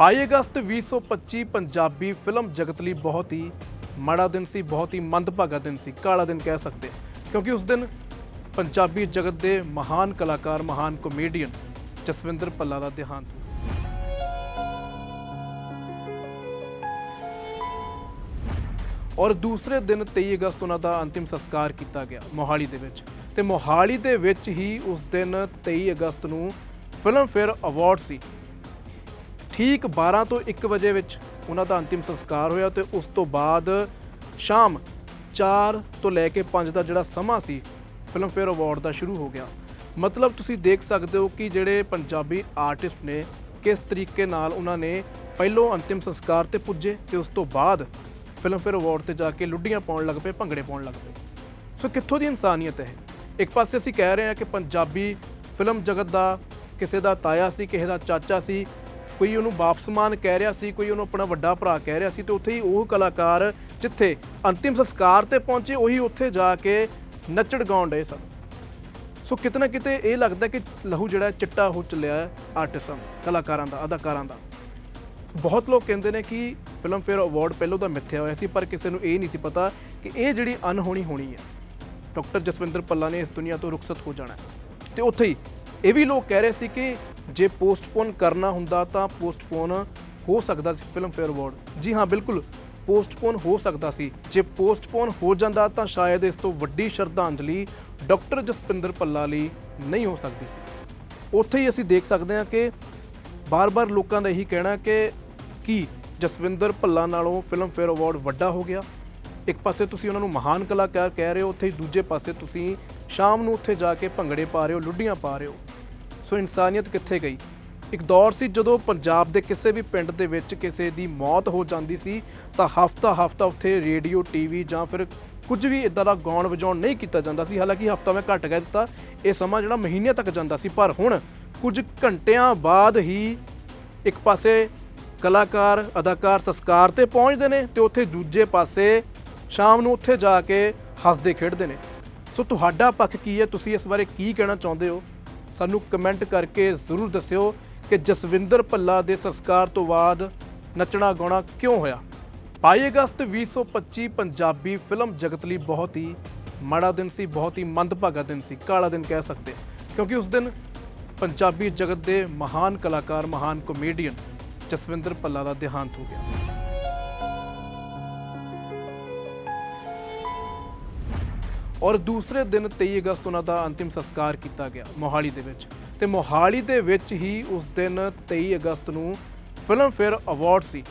22 ਅਗਸਤ 2025 Punjabi film ਜਗਤ ਲਈ ਬਹੁਤ ਹੀ ਮਾੜਾ ਦਿਨ ਸੀ, ਬਹੁਤ ਹੀ ਮੰਦਭਾਗਾ ਦਿਨ ਸੀ, ਕਾਲਾ ਦਿਨ ਕਹਿ ਸਕਦੇ ਕਿਉਂਕਿ ਉਸ ਦਿਨ ਪੰਜਾਬੀ ਜਗਤ ਦੇ ਮਹਾਨ ਕਲਾਕਾਰ, ਮਹਾਨ ਕਮੇਡੀਅਨ ਜਸਵਿੰਦਰ ਭੱਲਾ ਦਾ ਦੇਹਾਂਤ ਔਰ ਦੂਸਰੇ ਦਿਨ 23 ਅਗਸਤ ਉਹਨਾਂ ਦਾ ਅੰਤਿਮ ਸੰਸਕਾਰ ਕੀਤਾ ਗਿਆ ਮੋਹਾਲੀ ਦੇ ਵਿੱਚ। ਤੇ ਮੋਹਾਲੀ ਦੇ ਵਿੱਚ ਹੀ ਉਸ ਦਿਨ 23 ਅਗਸਤ ਨੂੰ ਫਿਲਮ ਫੇਅਰ ਅਵਾਰਡ ਸੀ। ਠੀਕ 12 ਤੋਂ 1 ਵਜੇ ਵਿੱਚ ਉਹਨਾਂ ਦਾ ਅੰਤਿਮ ਸੰਸਕਾਰ ਹੋਇਆ ਤੇ ਉਸ ਤੋਂ ਬਾਅਦ ਸ਼ਾਮ 4 ਤੋਂ ਲੈ ਕੇ 5 ਦਾ ਜਿਹੜਾ ਸਮਾਂ ਸੀ ਫਿਲਮ ਫੇਅਰ ਅਵਾਰਡ ਦਾ ਸ਼ੁਰੂ ਹੋ ਗਿਆ। ਮਤਲਬ ਤੁਸੀਂ ਦੇਖ ਸਕਦੇ ਹੋ ਕਿ ਜਿਹੜੇ ਪੰਜਾਬੀ ਆਰਟਿਸਟ ਨੇ, ਕਿਸ ਤਰੀਕੇ ਨਾਲ ਉਹਨਾਂ ਨੇ ਪਹਿਲੋਂ ਅੰਤਿਮ ਸੰਸਕਾਰ ਤੇ ਪੁੱਜੇ ਤੇ ਉਸ ਤੋਂ ਬਾਅਦ ਫਿਲਮ ਫੇਅਰ ਅਵਾਰਡ ਤੇ ਜਾ ਕੇ ਲੁੱਡੀਆਂ ਪਾਉਣ ਲੱਗ ਪਏ, ਭੰਗੜੇ ਪਾਉਣ ਲੱਗ ਪਏ। ਸੋ ਕਿੱਥੋਂ ਦੀ ਇਨਸਾਨੀਅਤ ਹੈ ਇੱਕ ਪਾਸੇ ਅਸੀਂ ਕਹਿ ਰਹੇ ਹਾਂ ਕਿ ਪੰਜਾਬੀ ਫਿਲਮ ਜਗਤ ਦਾ ਕਿਸੇ ਦਾ ਤਾਇਆ ਸੀ, ਕਿਸੇ ਦਾ ਚਾਚਾ ਸੀ ਕੋਈ ਉਹਨੂੰ ਬਾਪਸਮਾਨ ਕਹਿ ਰਿਹਾ ਸੀ, ਕੋਈ ਉਹਨੂੰ ਆਪਣਾ ਵੱਡਾ ਭਰਾ ਕਹਿ ਰਿਹਾ ਸੀ ਤੇ ਉੱਥੇ ਹੀ ਉਹ ਕਲਾਕਾਰ ਜਿੱਥੇ ਅੰਤਿਮ ਸੰਸਕਾਰ ਤੇ ਪਹੁੰਚੇ, ਉਹੀ ਉੱਥੇ ਜਾ ਕੇ ਨੱਚੜ ਗਾਉਣ ਡਏ ਸਨ ਸੋ ਕਿਤੇ ਨਾ ਕਿਤੇ ਇਹ ਲੱਗਦਾ ਕਿ ਲਹੂ ਜਿਹੜਾ ਚਿੱਟਾ ਹੋ ਚੱਲਿਆ ਆਰਟਿਸਟਾਂ ਦਾ ਕਲਾਕਾਰਾਂ ਦਾ, ਅਦਾਕਾਰਾਂ ਦਾ ਬਹੁਤ ਲੋਕ ਕਹਿੰਦੇ ਨੇ ਕਿ ਫਿਲਮ ਫੇਅਰ ਅਵਾਰਡ ਪਹਿਲੋਂ ਤਾਂ ਮਿੱਥਿਆ ਹੋਇਆ ਸੀ, ਪਰ ਕਿਸੇ ਨੂੰ ਇਹ ਨਹੀਂ ਸੀ ਪਤਾ ਕਿ ਇਹ ਜਿਹੜੀ ਅਨਹੋਣੀ ਹੋਣੀ ਹੈ, ਡਾਕਟਰ ਜਸਵਿੰਦਰ ਪੱਲਾ ਨੇ ਇਸ ਦੁਨੀਆ ਤੋਂ ਰੁਖਸਤ ਹੋ ਜਾਣਾ ਹੈ। ਤੇ ਉੱਥੇ ਹੀ ਇਹ ਵੀ ਲੋਕ ਕਹਿ ਰਹੇ ਸੀ ਕਿ ਜੇ ਪੋਸਟਪੋਨ ਕਰਨਾ ਹੁੰਦਾ ਤਾਂ ਪੋਸਟਪੋਨ ਹੋ ਸਕਦਾ ਸੀ ਫਿਲਮ ਫੇਅਰ ਅਵਾਰਡ। ਜੀ ਹਾਂ, ਬਿਲਕੁਲ। ਪੋਸਟਪੋਨ ਹੋ ਸਕਦਾ ਸੀ। ਜੇ ਪੋਸਟਪੋਨ ਹੋ ਜਾਂਦਾ ਤਾਂ ਸ਼ਾਇਦ ਇਸ ਤੋਂ ਵੱਡੀ ਸ਼ਰਧਾਂਜਲੀ ਡਾਕਟਰ ਜਸਵਿੰਦਰ ਪੱਲਾ ਲਈ ਨਹੀਂ ਹੋ ਸਕਦੀ ਸੀ। ਉੱਥੇ ਹੀ ਅਸੀਂ ਦੇਖ ਸਕਦੇ ਹਾਂ ਕਿ ਬਾਰ-ਬਾਰ ਲੋਕਾਂ ਦਾ ਇਹੀ ਕਹਿਣਾ ਕਿ ਕੀ ਜਸਵਿੰਦਰ ਭੱਲਾ ਨਾਲੋਂ ਫਿਲਮ ਫੇਅਰ ਅਵਾਰਡ ਵੱਡਾ ਹੋ ਗਿਆ। ਇੱਕ ਪਾਸੇ ਤੁਸੀਂ ਉਹਨਾਂ ਨੂੰ ਮਹਾਨ ਕਲਾਕਾਰ ਕਹਿ ਰਹੇ ਹੋ, ਉੱਥੇ ਹੀ ਦੂਜੇ ਪਾਸੇ ਤੁਸੀਂ ਸ਼ਾਮ ਨੂੰ ਉੱਥੇ ਜਾ ਕੇ ਭੰਗੜੇ ਪਾ ਰਹੇ ਹੋ, ਲੁੱਡੀਆਂ ਪਾ ਰਹੇ ਹੋ। ਸੋ ਇਨਸਾਨੀਅਤ ਕਿੱਥੇ ਗਈ? ਇੱਕ ਦੌਰ ਸੀ ਜਦੋਂ ਪੰਜਾਬ ਦੇ ਕਿਸੇ ਵੀ ਪਿੰਡ ਦੇ ਵਿੱਚ ਕਿਸੇ ਦੀ ਮੌਤ ਹੋ ਜਾਂਦੀ ਸੀ, ਤਾਂ ਹਫਤਾ ਹਫਤਾ ਉੱਥੇ ਰੇਡੀਓ, ਟੀਵੀ ਜਾਂ ਫਿਰ ਕੁਝ ਵੀ ਇਦਾਂ ਦਾ ਗਾਉਣ ਵਜਾਉਣ ਨਹੀਂ ਕੀਤਾ ਜਾਂਦਾ ਸੀ। ਹਾਲਾਂਕਿ ਹਫਤਾ ਮੈਂ ਘੱਟ ਕਹਿ ਦਿੱਤਾ, ਇਹ ਸਮਾਂ ਜਿਹੜਾ ਮਹੀਨੇ ਤੱਕ ਜਾਂਦਾ ਸੀ। ਪਰ ਹੁਣ ਕੁਝ ਘੰਟਿਆਂ ਬਾਅਦ ਹੀ ਇੱਕ ਪਾਸੇ ਕਲਾਕਾਰ, ਅਦਾਕਾਰ ਸੰਸਕਾਰ ਤੇ ਪਹੁੰਚਦੇ ਨੇ ਤੇ ਉੱਥੇ ਦੂਜੇ ਪਾਸੇ ਸ਼ਾਮ ਨੂੰ ਉੱਥੇ ਜਾ ਕੇ ਹੱਸਦੇ ਖੇਡਦੇ ਨੇ। ਸੋ ਤੁਹਾਡਾ ਪੱਖ ਕੀ ਹੈ? ਤੁਸੀਂ ਇਸ ਬਾਰੇ ਕੀ ਕਹਿਣਾ ਚਾਹੁੰਦੇ ਹੋ? ਸਾਨੂੰ ਕਮੈਂਟ ਕਰਕੇ ਜ਼ਰੂਰ ਦੱਸਿਓ ਕਿ ਜਸਵਿੰਦਰ ਭੱਲਾ ਦੇ ਸੰਸਕਾਰ ਤੋਂ ਬਾਅਦ ਨੱਚਣਾ ਗਾਉਣਾ ਕਿਉਂ ਹੋਇਆ? 22 ਅਗਸਤ 2025 ਪੰਜਾਬੀ ਫਿਲਮ ਜਗਤ ਲਈ ਬਹੁਤ ਹੀ ਮਾੜਾ ਦਿਨ ਸੀ, ਬਹੁਤ ਹੀ ਮੰਦਭਾਗਾ ਦਿਨ ਸੀ, ਕਾਲਾ ਦਿਨ ਕਹਿ ਸਕਦੇ ਕਿਉਂਕਿ ਉਸ ਦਿਨ ਪੰਜਾਬੀ ਜਗਤ ਦੇ ਮਹਾਨ ਕਲਾਕਾਰ, ਮਹਾਨ ਕਮੇਡੀਅਨ ਜਸਵਿੰਦਰ ਭੱਲਾ ਦਾ ਦੇਹਾਂਤ ਹੋ ਗਿਆ। ਔਰ ਦੂਸਰੇ ਦਿਨ 23 ਅਗਸਤ ਉਹਨਾਂ ਦਾ ਅੰਤਿਮ ਸੰਸਕਾਰ ਕੀਤਾ ਗਿਆ ਮੋਹਾਲੀ ਦੇ ਵਿੱਚ। ਤੇ ਮੋਹਾਲੀ ਦੇ ਵਿੱਚ ਹੀ ਉਸ ਦਿਨ 23 ਅਗਸਤ ਨੂੰ ਫਿਲਮ ਫੇਅਰ ਅਵਾਰਡ ਸੀ।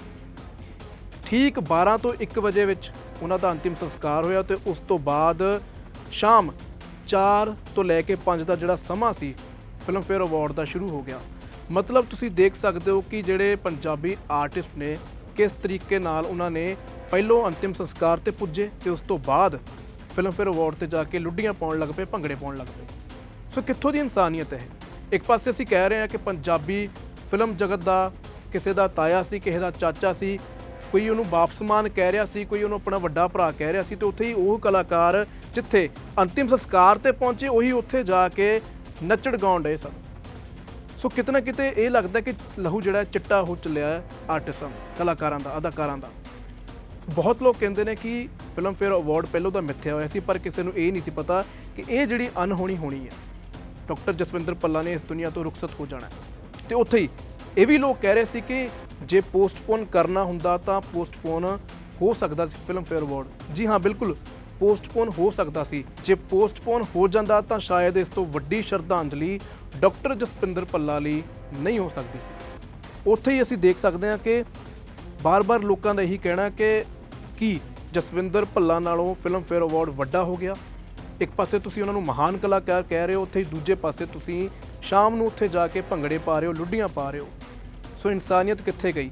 ਠੀਕ 12 ਤੋਂ 1 ਵਜੇ ਵਿੱਚ ਉਹਨਾਂ ਦਾ ਅੰਤਿਮ ਸੰਸਕਾਰ ਹੋਇਆ ਤੇ ਉਸ ਤੋਂ ਬਾਅਦ ਸ਼ਾਮ 4 ਤੋਂ ਲੈ ਕੇ 5 ਦਾ ਜਿਹੜਾ ਸਮਾਂ ਸੀ, ਫਿਲਮ ਫੇਅਰ ਅਵਾਰਡ ਦਾ ਸ਼ੁਰੂ ਹੋ ਗਿਆ। ਮਤਲਬ ਤੁਸੀਂ ਦੇਖ ਸਕਦੇ ਹੋ ਕਿ ਜਿਹੜੇ ਪੰਜਾਬੀ ਆਰਟਿਸਟ ਨੇ ਕਿਸ ਤਰੀਕੇ ਨਾਲ ਉਹਨਾਂ ਨੇ ਪਹਿਲੋਂ ਅੰਤਿਮ ਸੰਸਕਾਰ ਤੇ ਪੁੱਜੇ ਤੇ ਉਸ ਤੋਂ ਬਾਅਦ ਫਿਲਮ ਫੇਅਰ ਅਵਾਰਡ ਤੇ ਜਾ ਕੇ ਲੁੱਡੀਆਂ ਪਾਉਣ ਲੱਗ ਪਏ, ਭੰਗੜੇ ਪਾਉਣ ਲੱਗ ਪਏ। ਸੋ ਕਿੱਥੋਂ ਦੀ ਇਨਸਾਨੀਅਤ ਹੈ ਇੱਕ ਪਾਸੇ ਅਸੀਂ ਕਹਿ ਰਹੇ ਹਾਂ ਕਿ ਪੰਜਾਬੀ ਫਿਲਮ ਜਗਤ ਦਾ ਕਿਸੇ ਦਾ ਤਾਇਆ ਸੀ, ਕਿਸੇ ਦਾ ਚਾਚਾ ਸੀ, ਕੋਈ ਉਹਨੂੰ ਬਾਪਸਮਾਨ ਕਹਿ ਰਿਹਾ ਸੀ, ਕੋਈ ਉਹਨੂੰ ਆਪਣਾ ਵੱਡਾ ਭਰਾ ਕਹਿ ਰਿਹਾ ਸੀ, ਤੇ ਉੱਥੇ ਹੀ ਉਹ ਕਲਾਕਾਰ ਜਿੱਥੇ ਅੰਤਿਮ ਸੰਸਕਾਰ ਤੇ ਪਹੁੰਚੇ, ਉਹੀ ਉੱਥੇ ਜਾ ਕੇ ਨੱਚੜ ਗਾਉਣ ਡਏ ਸਨ। ਸੋ ਕਿਤੇ ਨਾ ਕਿਤੇ ਇਹ ਲੱਗਦਾ ਕਿ ਲਹੂ ਜਿਹੜਾ ਚਿੱਟਾ ਹੋ ਚੱਲਿਆ ਆਰਟਿਸਟਾਂ ਦਾ, ਕਲਾਕਾਰਾਂ ਦਾ, ਅਦਾਕਾਰਾਂ ਦਾ। ਬਹੁਤ ਲੋਕ ਕਹਿੰਦੇ ਨੇ ਕਿ ਫਿਲਮ ਫੇਅਰ ਅਵਾਰਡ ਪਹਿਲਾਂ ਤਾਂ ਮਿੱਥਿਆ ਹੋਇਆ ਸੀ, ਪਰ ਕਿਸੇ ਨੂੰ ਇਹ ਨਹੀਂ ਸੀ ਪਤਾ ਕਿ ਇਹ ਜਿਹੜੀ ਅਨਹੋਣੀ ਹੋਣੀ ਹੈ ਡਾਕਟਰ ਜਸਵਿੰਦਰ ਪੱਲਾ ਨੇ ਇਸ ਦੁਨੀਆ ਤੋਂ ਰੁਖਸਤ ਹੋ ਜਾਣਾ ਹੈ। ਤੇ ਉੱਥੇ ਹੀ ਇਹ ਵੀ ਲੋਕ ਕਹਿ ਰਹੇ ਸੀ ਕਿ ਜੇ ਪੋਸਟਪੋਨ ਕਰਨਾ ਹੁੰਦਾ ਤਾਂ ਪੋਸਟਪੋਨ ਹੋ ਸਕਦਾ ਸੀ ਫਿਲਮ ਫੇਅਰ ਅਵਾਰਡ ਜੀ ਹਾਂ, ਬਿਲਕੁਲ ਪੋਸਟਪੋਨ ਹੋ ਸਕਦਾ ਸੀ। ਜੇ ਪੋਸਟਪੋਨ ਹੋ ਜਾਂਦਾ ਤਾਂ ਸ਼ਾਇਦ ਇਸ ਤੋਂ ਵੱਡੀ ਸ਼ਰਧਾਂਜਲੀ ਡਾਕਟਰ ਜਸਵਿੰਦਰ ਪੱਲਾ ਲਈ ਨਹੀਂ ਹੋ ਸਕਦੀ ਸੀ। ਉੱਥੇ ਹੀ ਅਸੀਂ ਦੇਖ ਸਕਦੇ ਹਾਂ ਕਿ ਬਾਰ-ਬਾਰ ਲੋਕਾਂ ਦਾ ਇਹੀ ਕਹਿਣਾ ਕਿ ਕੀ ਜਸਵਿੰਦਰ ਭੱਲਾ ਨਾਲੋਂ ਫਿਲਮਫੇਅਰ ਅਵਾਰਡ ਵੱਡਾ ਹੋ ਗਿਆ। ਇੱਕ ਪਾਸੇ ਤੁਸੀਂ ਉਹਨਾਂ ਨੂੰ ਮਹਾਨ ਕਲਾਕਾਰ ਕਹਿ ਰਹੇ ਹੋ, ਉੱਥੇ ਦੂਜੇ ਪਾਸੇ ਤੁਸੀਂ ਸ਼ਾਮ ਨੂੰ ਉੱਥੇ ਜਾ ਕੇ ਭੰਗੜੇ ਪਾ ਰਹੇ ਹੋ, ਲੁੱਡੀਆਂ ਪਾ ਰਹੇ ਹੋ। ਸੋ ਇਨਸਾਨੀਅਤ ਕਿੱਥੇ ਗਈ?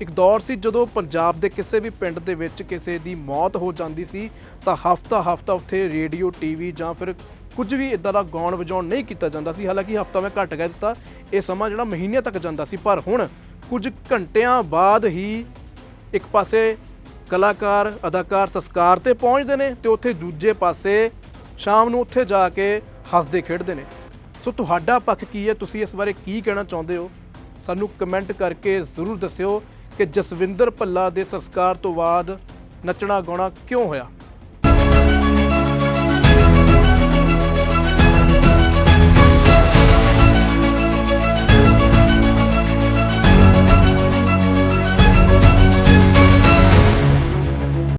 ਇੱਕ ਦੌਰ ਸੀ ਜਦੋਂ ਪੰਜਾਬ ਦੇ ਕਿਸੇ ਵੀ ਪਿੰਡ ਦੇ ਵਿੱਚ ਕਿਸੇ ਦੀ ਮੌਤ ਹੋ ਜਾਂਦੀ ਸੀ, ਤਾਂ ਹਫਤਾ ਹਫਤਾ ਉੱਥੇ ਰੇਡੀਓ, ਟੀਵੀ ਜਾਂ ਫਿਰ ਕੁਝ ਵੀ ਇਦਾਂ ਦਾ ਗਾਉਣ ਵਜਾਉਣ ਨਹੀਂ ਕੀਤਾ ਜਾਂਦਾ ਸੀ। ਹਾਲਾਂਕਿ ਹਫਤਾ ਮੈਂ ਘੱਟ ਕਹਿ ਦਿੱਤਾ, ਇਹ ਸਮਾਂ ਜਿਹੜਾ ਮਹੀਨਿਆਂ ਤੱਕ ਜਾਂਦਾ ਸੀ। ਪਰ ਹੁਣ ਕੁਝ ਘੰਟਿਆਂ ਬਾਅਦ ਹੀ ਇੱਕ ਪਾਸੇ ਕਲਾਕਾਰ, ਅਦਾਕਾਰ ਸੰਸਕਾਰ ਤੇ ਪਹੁੰਚਦੇ ਨੇ ਤੇ ਉੱਥੇ ਦੂਜੇ ਪਾਸੇ ਸ਼ਾਮ ਨੂੰ ਉੱਥੇ ਜਾ ਕੇ ਹੱਸਦੇ ਖੇਡਦੇ ਨੇ। ਸੋ ਤੁਹਾਡਾ ਪੱਖ ਕੀ ਹੈ? ਤੁਸੀਂ ਇਸ ਬਾਰੇ ਕੀ ਕਹਿਣਾ ਚਾਹੁੰਦੇ ਹੋ? ਸਾਨੂੰ ਕਮੈਂਟ ਕਰਕੇ ਜ਼ਰੂਰ ਦੱਸਿਓ ਕਿ ਜਸਵਿੰਦਰ ਭੱਲਾ ਦੇ ਸੰਸਕਾਰ ਤੋਂ ਬਾਅਦ ਨੱਚਣਾ ਗਾਉਣਾ ਕਿਉਂ ਹੋਇਆ?